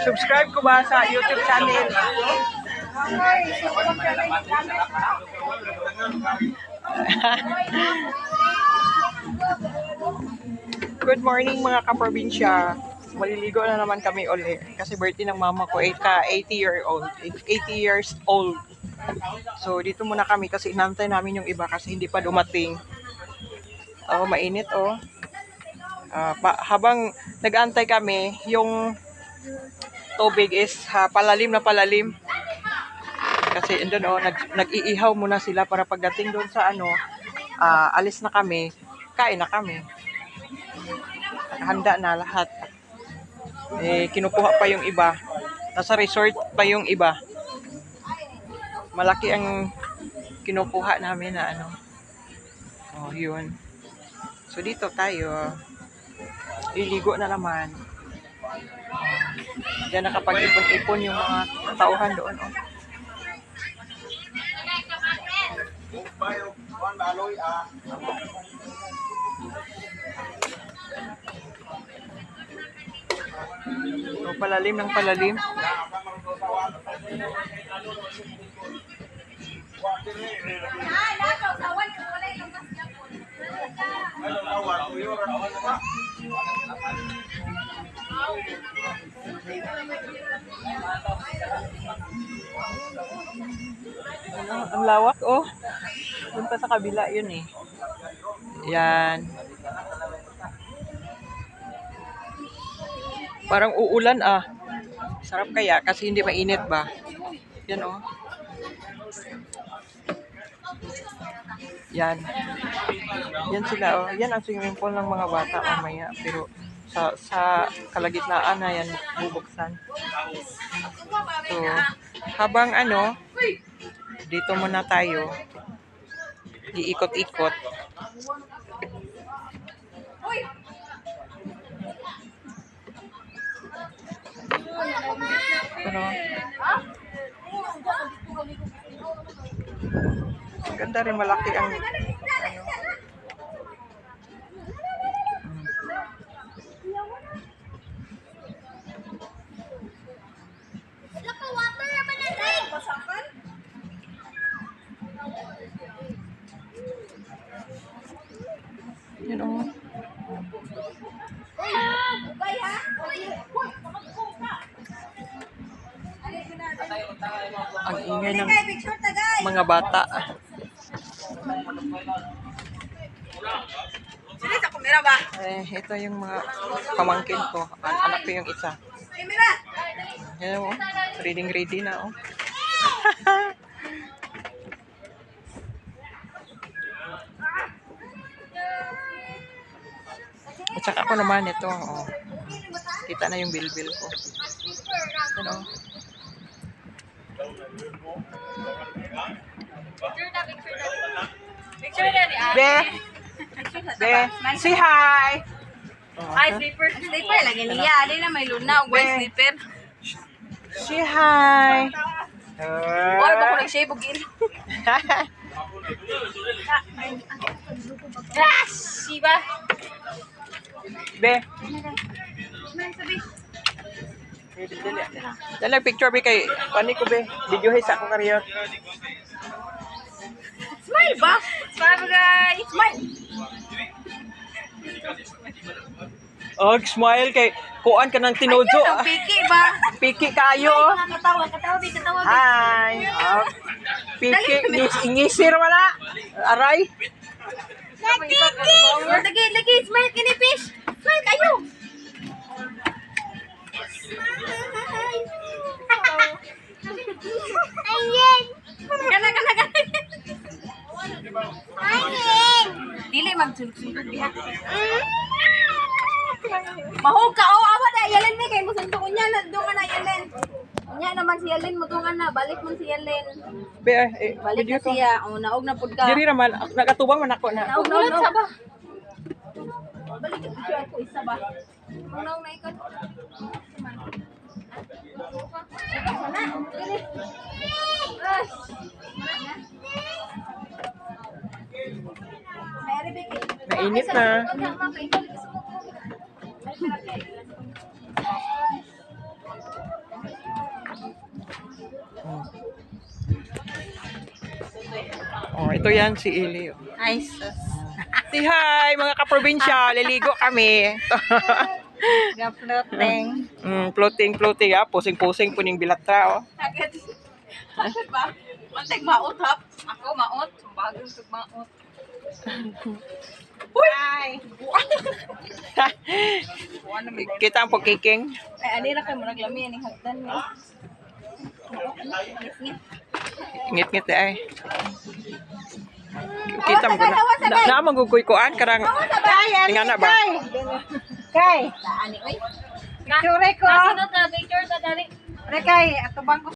Subscribe ko ba sa YouTube channel? Good morning mga kaprobinsya. Maliligo na naman kami uli kasi birthday ng mama ko 8 ka 80 year old 80 years old. So dito muna kami kasi inantay namin yung iba kasi hindi pa dumating. Oh, mainit oh. Ah, pa, habang nag-antay kami, yung tubig is ha, palalim na palalim. Kasi andun oh, nag, nag-iihaw muna sila para pagdating doon sa ano, ah, alis na kami, kain na kami. Handa na lahat. Eh, kinukuha pa yung iba. Nasa resort pa yung iba. Malaki ang kinukuha namin na ano. Oh, yun. So, dito tayo. Liligo na naman. Diyan nakapag-ipon-ipon yung mga tauhan doon. Oh. Oh, palalim ng palalim. Wala ilabas niya po. Ano, ang lawak, oh. Doon pa sa kabila, yun eh. Yan. Parang uulan, ah. Sarap kaya, kasi hindi mainit ba? Yan, oh. Yan. Yan sila, oh. Yan ang swimming pool ng mga bata mamaya. Pero sa sa kalagitnaan na yan bubuksan. So, habang ano, dito muna tayo. Iikot-ikot. Pero, ganda rin malaki ang Ang ingay ng mga bata. Eh, ito yung mga pamangkin ko. An- anak ko yung isa. Yan oh. Reading ready na oh. At saka ako naman ito, oh. Kita na yung bilbil ko. Yan oh. Picture na ni Be! Be! Say hi! Ay, slipper. Slipper lagi niya. Di na may luna. Be. slipper. Say hi! Or ba ko nag-shave ilo? Gosh! Siba. Be! Man, dali picture be kay pani ko be. Video sa ako kariyo. Smile ba? Smile guys. Smile. Og smile kay kuan ka ng tinudso. Ayun, ang piki ba? Piki kayo. oh. Katawa, katawa, bi, katawa. bi. Hi. Oh. Piki ngis ingisir wala. Aray. Nagpiki! Lagi, lagi, smile kini fish. Smile kayo. Ayen. Kana, kana, kana. Ayen. Dili magsulog-sulog diha. Mahog ka, oh, awa na, yalin ni kay mo suntok niya, nandoon ka na yalin. Nya naman si Yalin, mutungan na, balik mo si Yalin. Be eh, Balik video na ko. siya, oh, naog na pud ka. Diri naman nagatubang man ako na. Naog, naog, naog. Balik ito siya ako isa ba? Unaw na ikot. Sana. Ay. Mainit na. Oh, ito yan si Ili. Ay, sus. Say hi, mga kaprobinsya. Liligo kami. Ga-floating. mm, floating, floating. Ah. Pusing-pusing po ning bilatra. Oh. Agad. Agad ba? Mantek maot hap. Ako maot. Bagong sug maot. Uy! Ay. Kita ang pagkiking. Ay, ali na kayo mo naglami yan yung hagdan niya. Ngit-ngit ay. Kita mo na. Na, magugoy ko an karang Nga na ba? Kay. Ani, oy. Picture ko. Kasunod na picture sa dali. Rekay, ato bang